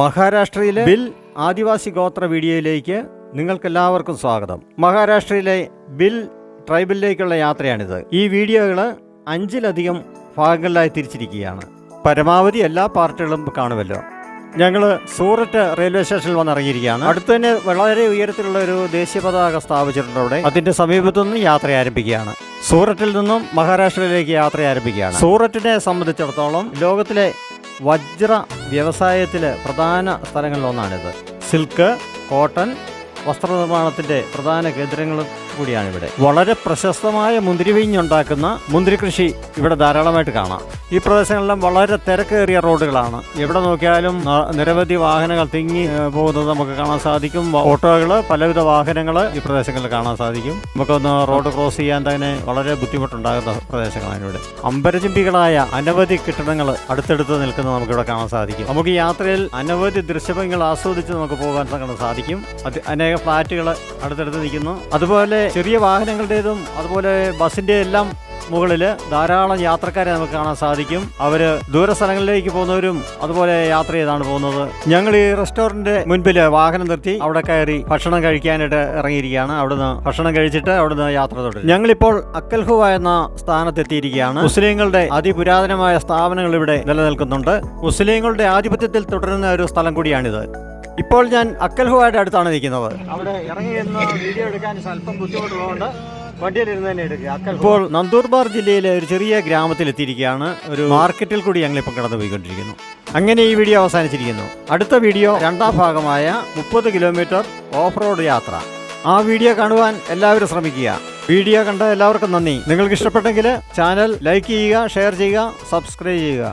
മഹാരാഷ്ട്രയിലെ ബിൽ ആദിവാസി ഗോത്ര വീഡിയോയിലേക്ക് നിങ്ങൾക്കെല്ലാവർക്കും സ്വാഗതം. മഹാരാഷ്ട്രയിലെ ബിൽ ട്രൈബലിലേക്കുള്ള യാത്രയാണിത്. ഈ വീഡിയോകൾ അഞ്ചിലധികം ഭാഗങ്ങളിലായി തിരിച്ചിരിക്കുകയാണ്. പരമാവധി എല്ലാ പാർട്ടികളും കാണുമല്ലോ. ഞങ്ങൾ സൂററ്റ് റെയിൽവേ സ്റ്റേഷനിൽ വന്നിറങ്ങിയിരിക്കുകയാണ്. അടുത്ത് തന്നെ വളരെ ഉയരത്തിലുള്ള ഒരു ദേശീയ പതാക സ്ഥാപിച്ചിട്ടുണ്ട് അവിടെ. അതിന്റെ സമീപത്തു നിന്ന് യാത്ര ആരംഭിക്കുകയാണ്. സൂററ്റിൽ നിന്നും മഹാരാഷ്ട്രയിലേക്ക് യാത്ര ആരംഭിക്കുകയാണ്. സൂററ്റിനെ സംബന്ധിച്ചിടത്തോളം ലോകത്തിലെ വജ്ര വ്യവസായത്തിലെ പ്രധാന സ്ഥലങ്ങളിലൊന്നാണിത്. സിൽക്ക് കോട്ടൺ വസ്ത്രനിർമ്മാണത്തിന്റെ പ്രധാന കേന്ദ്രങ്ങളും കൂടിയാണ് ഇവിടെ വളരെ പ്രശസ്തമായ മുന്തിരിവീഞ്ഞുണ്ടാക്കുന്ന മുന്തിരി കൃഷി ഇവിടെ ധാരാളമായിട്ട് കാണാം. ഈ പ്രദേശങ്ങളെല്ലാം വളരെ തിരക്കേറിയ റോഡുകളാണ്. എവിടെ നോക്കിയാലും നിരവധി വാഹനങ്ങൾ തിങ്ങി പോകുന്നത് നമുക്ക് കാണാൻ സാധിക്കും. ഓട്ടോകൾ പലവിധ വാഹനങ്ങൾ ഈ പ്രദേശങ്ങളിൽ കാണാൻ സാധിക്കും. നമുക്കൊന്ന് റോഡ് ക്രോസ് ചെയ്യാൻ തന്നെ വളരെ ബുദ്ധിമുട്ടുണ്ടാകുന്ന പ്രദേശങ്ങളാണ് ഇവിടെ. അമ്പരചിമ്പികളായ അനവധി കെട്ടിടങ്ങൾ അടുത്തടുത്ത് നിൽക്കുന്നത് നമുക്ക് ഇവിടെ കാണാൻ സാധിക്കും. നമുക്ക് യാത്രയിൽ അനവധി ദൃശ്യങ്ങൾ ആസ്വദിച്ച് നമുക്ക് പോകാൻ സാധിക്കും. അനേക ഫ്ലാറ്റുകൾ അടുത്തടുത്ത് നിൽക്കുന്നു. അതുപോലെ ചെറിയ വാഹനങ്ങളുടേതും അതുപോലെ ബസ്സിന്റെ എല്ലാം മുകളിൽ ധാരാളം യാത്രക്കാരെ നമുക്ക് കാണാൻ സാധിക്കും. അവർ ദൂര സ്ഥലങ്ങളിലേക്ക് പോകുന്നവരും അതുപോലെ യാത്ര ചെയ്താണ് പോകുന്നത്. ഞങ്ങൾ ഈ റെസ്റ്റോറന്റ് മുൻപിൽ വാഹനം നിർത്തി അവിടെ കയറി ഭക്ഷണം കഴിക്കാനായിട്ട് ഇറങ്ങിയിരിക്കുകയാണ്. അവിടുന്ന് ഭക്ഷണം കഴിച്ചിട്ട് അവിടുന്ന് യാത്ര തുടരും. ഞങ്ങളിപ്പോൾ അക്കൽഹുവ എന്ന സ്ഥാനത്തെത്തിയിരിക്കുകയാണ്. മുസ്ലിങ്ങളുടെ അതിപുരാതനമായ സ്ഥാപനങ്ങൾ ഇവിടെ നിലനിൽക്കുന്നുണ്ട്. മുസ്ലിങ്ങളുടെ ആധിപത്യത്തിൽ തുടരുന്ന ഒരു സ്ഥലം കൂടിയാണിത്. ഇപ്പോൾ ഞാൻ അക്കൽഹുവായിട്ട് അടുത്താണ് നിൽക്കുന്നത്. അവിടെ ഇറങ്ങി വീഡിയോ എടുക്കാൻ ബുദ്ധിമുട്ടുള്ളതുകൊണ്ട് വണ്ടിയിലിരുന്ന് തന്നെ ഇപ്പോൾ നന്ദൂർബാർ ജില്ലയിലെ ഒരു ചെറിയ ഗ്രാമത്തിൽ എത്തിയിരിക്കുകയാണ് ഒരു മാർക്കറ്റിൽ കൂടി ഞങ്ങളിപ്പോൾ കടന്നു പോയിക്കൊണ്ടിരിക്കുന്നു അങ്ങനെ ഈ വീഡിയോ അവസാനിച്ചിരിക്കുന്നു. അടുത്ത വീഡിയോ രണ്ടാം ഭാഗമായ മുപ്പത് കിലോമീറ്റർ ഓഫ് റോഡ് യാത്ര. ആ വീഡിയോ കാണുവാൻ എല്ലാവരും ശ്രമിക്കുക. വീഡിയോ കണ്ട എല്ലാവർക്കും നന്ദി. നിങ്ങൾക്ക് ഇഷ്ടപ്പെട്ടെങ്കിൽ ചാനൽ ലൈക്ക് ചെയ്യുക ഷെയർ ചെയ്യുക സബ്സ്ക്രൈബ് ചെയ്യുക.